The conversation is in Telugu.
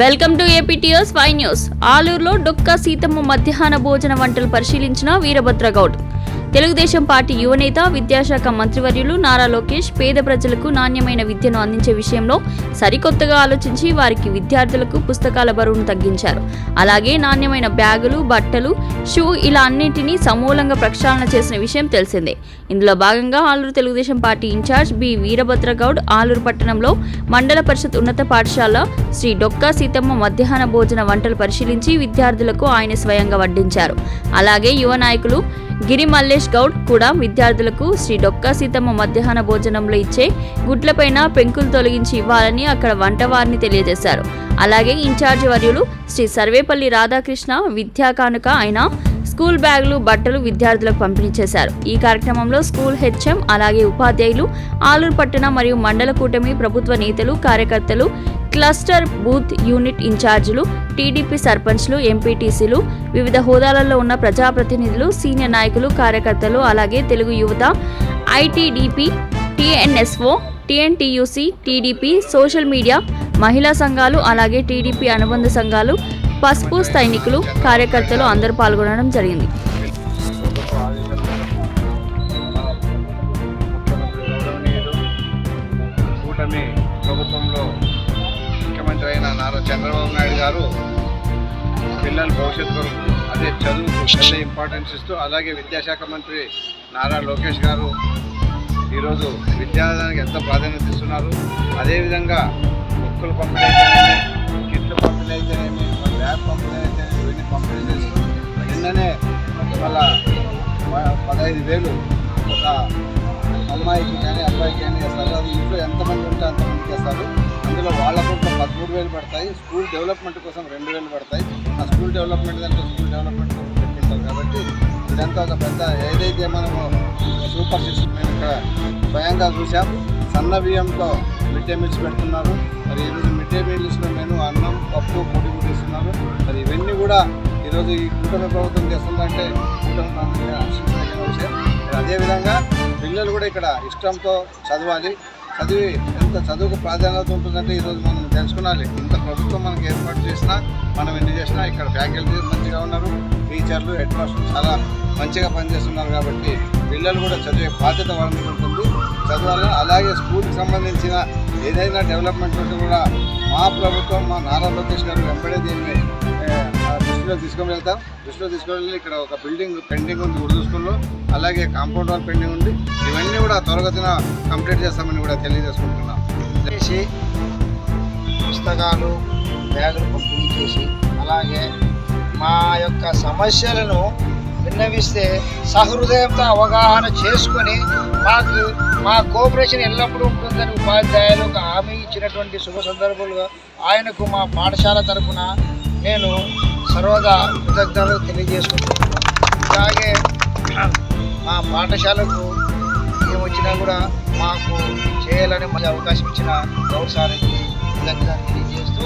Welcome to APTS five news. ఆలూరులో Dokka Seethamma మధ్యాహ్న భోజన వంటలు పరిశీలించిన వీరభద్ర గౌడ్. తెలుగుదేశం పార్టీ యువనేత విద్యాశాఖ మంత్రివర్యులు నారా లోకేష్ పేద ప్రజలకు నాణ్యమైన విద్యను అందించే విషయంలో సరికొత్తగా ఆలోచించి వారికి విద్యార్థులకు పుస్తకాల బరువును తగ్గించారు. అలాగే నాణ్యమైన బ్యాగులు బట్టలు షూ ఇలా అన్నింటినీ సమూలంగా ప్రక్షాళన చేసిన విషయం తెలిసిందే. ఇందులో భాగంగా Aluru Telugu Desam party in charge B. Veerabhadra Goud Aluru పట్టణంలో మండల పరిషత్ ఉన్నత పాఠశాల శ్రీ డొక్కా సీతమ్మ మధ్యాహ్న భోజన వంటలు పరిశీలించి విద్యార్థులకు ఆయన స్వయంగా వడ్డించారు. అలాగే యువ నాయకులు గిరి మల్లేష్ గౌడ్ కూడా విద్యార్థులకు శ్రీ డొక్కా సీతమ్మ మధ్యాహ్న భోజనంలో ఇచ్చే గుడ్లపైన పెంకులు తొలగించి ఇవ్వాలని అక్కడ వంటవారిని తెలియజేశారు. అలాగే ఇన్ఛార్జ్ వర్యులు శ్రీ సర్వేపల్లి రాధాకృష్ణ విద్యా కానుక అయిన స్కూల్ బ్యాగులు బట్టలు విద్యార్థులకు పంపిణీ చేశారు ఈ కార్యక్రమంలో స్కూల్ హెచ్ఎం అలాగే ఉపాధ్యాయులు ఆలూరు పట్టణ మరియు మండల కూటమి ప్రభుత్వ నేతలు కార్యకర్తలు క్లస్టర్ బూత్ యూనిట్ ఇన్ఛార్జీలు టీడీపీ సర్పంచ్లు ఎంపీటీసీలు వివిధ హోదాలలో ఉన్న ప్రజాప్రతినిధులు సీనియర్ నాయకులు కార్యకర్తలు అలాగే Telugu Yuvatha ITDP TNSO TNTUC TDP social media మహిళా సంఘాలు అలాగే టీడీపీ అనుబంధ సంఘాలు పసుపు సైనికులు కార్యకర్తలు అందరూ పాల్గొనడం జరిగింది. ప్రభుత్వంలో ముఖ్యమంత్రి అయిన నారా చంద్రబాబు నాయుడు గారు పిల్లల భవిష్యత్తు కొరకు అదే చదువుకు పెద్ద ఇంపార్టెన్స్ ఇస్తూ అలాగే విద్యాశాఖ మంత్రి నారా లోకేష్ గారు ఈరోజు విద్యాదానికి ఎంత ప్రాధాన్యత ఇస్తున్నారు. అదేవిధంగా బుక్కులు పంపిణీ అయితేనేమి కిట్లు పంపిణీ అయితేనేమి ల్యాబ్ పంపిణీ అయితేనేమి ఇవన్నీ పంపిణీ చేస్తూ నిన్ననే వాళ్ళ పదహైదు వేలు ఒక అమ్మాయికి కానీ అబ్బాయికి కానీ ఇస్తారు. అది ఇంట్లో ఎంతమంది ఉంటే అంతమందికి చేస్తారు. అందులో మూడు వేలు పడతాయి. స్కూల్ డెవలప్మెంట్ కోసం రెండు వేలు పడతాయి. ఆ స్కూల్ డెవలప్మెంట్ అంటే స్కూల్ డెవలప్మెంట్ కోసం పెట్టింటారు కాబట్టి ఇదంతా ఒక పెద్ద ఏదైతే మనము సూపర్ సిక్స్ మేము ఇక్కడ స్వయంగా చూసాం సన్న బియ్యంతో మిడ్ డే మీల్స్ పెడుతున్నారు. మరి ఈరోజు మిడ్ డే మీల్స్లో నేను అన్నం పప్పు పొడి కూడా ఇస్తున్నారు మరి ఇవన్నీ కూడా ఈరోజు ఈ కూటమి ప్రభుత్వం చేస్తుందంటే కూటమి ప్రభుత్వం విషయం. అదేవిధంగా పిల్లలు కూడా ఇక్కడ ఇష్టంతో చదవాలి. చదివి ఎంత చదువుకు ప్రాధాన్యత ఉంటుందంటే ఈరోజు మనం తెలుసుకోవాలి ఇంత ప్రభుత్వం మనకి ఏర్పాటు చేసినా మనం ఎన్ని చేసినా ఇక్కడ ఫ్యాకల్టీ మంచిగా ఉన్నారు. టీచర్లు హెడ్ మాస్టర్లు చాలా మంచిగా పనిచేస్తున్నారు కాబట్టి పిల్లలు కూడా చదివే బాధ్యత వాళ్ళని ఉంటుంది. చదవాలి. అలాగే స్కూల్కి సంబంధించిన ఏదైనా డెవలప్మెంట్ ఉంటే కూడా మా ప్రభుత్వం మా నారా లోకేష్ గారు వెంబడే దీన్ని దృష్టిలో తీసుకొని వెళ్తాం. దృష్టిలో తీసుకొని వెళ్ళి ఇక్కడ ఒక బిల్డింగ్ పెండింగ్ ఉంది గుర్తు స్కూల్లో అలాగే కాంపౌండ్ వాల్ పెండింగ్ ఉంది. ఇవన్నీ కూడా త్వరగతిన కంప్లీట్ చేస్తామని కూడా తెలియజేసుకుంటున్నాం. చేసి పుస్తకాలు బ్యాగులు పంపిణీ చేసి అలాగే మా యొక్క సమస్యలను విన్నవిస్తే సహృదయంతో అవగాహన చేసుకొని మాకు మా కోఆపరేషన్ ఎల్లప్పుడూ ఉంటుందని ఒక హామీ ఇచ్చినటువంటి శుభ సందర్భాలుగా ఆయనకు మా పాఠశాల తరఫున నేను సర్వదా కృతజ్ఞతలు తెలియజేసుకుంటున్నాను అలాగే మా పాఠశాలకు ఏమొచ్చినా కూడా మాకు చేయాలని మళ్ళీ అవకాశం ఇచ్చిన గౌరవ సార్కి కృతజ్ఞతలు తెలియజేస్తూ